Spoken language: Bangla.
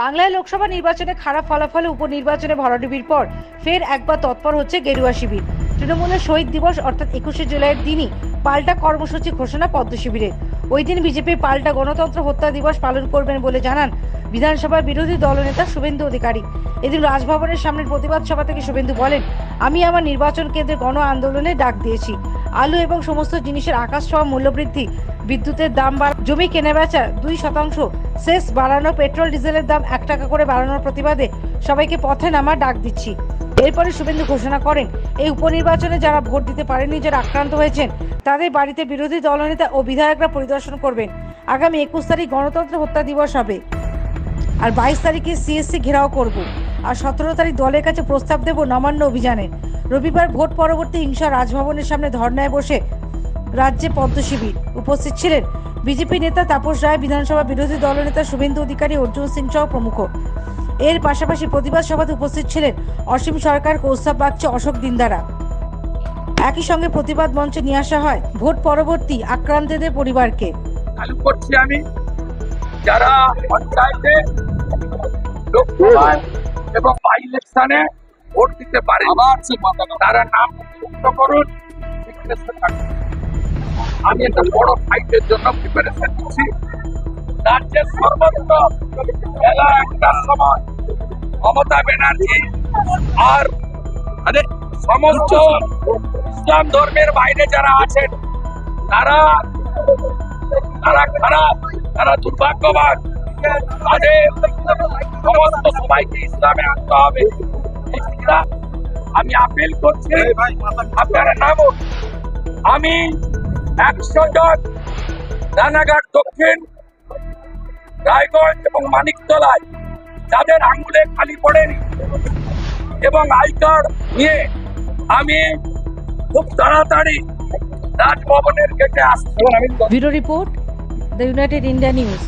বাংলায় লোকসভা নির্বাচনে খারাপ ফলাফলে উপনির্বাচনে ভরাডুবির পর ফের একবার তৎপর হচ্ছে গেরুয়া শিবির। তৃণমূলের শহীদ দিবস অর্থাৎ একুশে জুলাইয়ের দিনই পাল্টা কর্মসূচি ঘোষণা পদ্ম শিবিরের ওই দিন বিজেপি পাল্টা গণতন্ত্র হত্যা দিবস পালন করবেন বলে জানান বিধানসভার বিরোধী দলনেতা শুভেন্দু অধিকারী। এদিন রাজভবনের সামনের প্রতিবাদ সভা থেকে শুভেন্দু বলেন, আমি আমার নির্বাচন কেন্দ্রে গণ আন্দোলনে ডাক দিয়েছি। আলু এবং সমস্ত জিনিসের আকাশ ছোঁয়া মূল্যবৃদ্ধি, বিদ্যুতের দাম বাড়া, জমি কেনাবেচা দুই শতাংশ সেস বাড়ানো, পেট্রোল, ডিজেলের দাম এক টাকা করে বাড়ানোর প্রতিবাদে সবাইকে পথে নামার ডাক দিচ্ছি। এরপরে শুভেন্দু ঘোষণা করেন, এই উপনির্বাচনে যারা ভোট দিতে পারেননি, যারা আক্রান্ত হয়েছেন, তাদের বাড়িতে বিরোধী দলনেতা ও বিধায়করা পরিদর্শন করবেন। আগামী একুশ তারিখ গণতন্ত্র হত্যা দিবস হবে। আর বাইশ তারিখে সিএসসি ঘেরাও করব। আর সতেরো তারিখ দলের কাছে প্রস্তাব দেব নবান্ন অভিযানের রবিবার ভোট পরবর্তী হিংসা রাজভবনের সামনে ধর্নায় বসে রাজ্যে পদ্ম শিবির উপস্থিত ছিলেন বিজেপি নেতা তাপস রায়, বিধানসভা বিরোধী দলনেতা শুভেন্দু অধিকারী, অর্জুন সিং সহ প্রমুখ। এর পাশাপাশি প্রতিবাদ সভাতে উপস্থিত ছিলেন অসীম সরকার, কৌস্তব বাগচি, অশোক দিনদারা। একই সঙ্গে প্রতিবাদ মঞ্চে নিয়ে আসা হয় ভোট পরবর্তী আক্রান্তদের পরিবারকে। আমি। যারা এবং বাই ইলেকশনে ভোট দিতে পারে। তারা নাম নথিভুক্ত করুন। আমি একটা বড় ফাইটের জন্য প্রিপারেশন নিচ্ছি রাজ্যের সর্বত্র বেলা একটার সময় মমতা ব্যানার্জি আর তাদের সমস্ত ইসলাম ধর্মের বাইরে যারা আছেন তারা তারা খারাপ তারা দুর্ভাগ্যবান। তাদের সমস্ত সবাইকে ইসলামে আনতে হবে। আমি আপিল করছি আপনারা নামুন। আমি একশো জন রানাঘাট দক্ষিণ রায়গঞ্জ এবং মানিকতলায় যাদের আঙুলে খালি পড়েনি এবং আই কার্ড নিয়ে আমি খুব তাড়াতাড়ি রাজভবনের গেটে আসছি। Bureau report the United India News.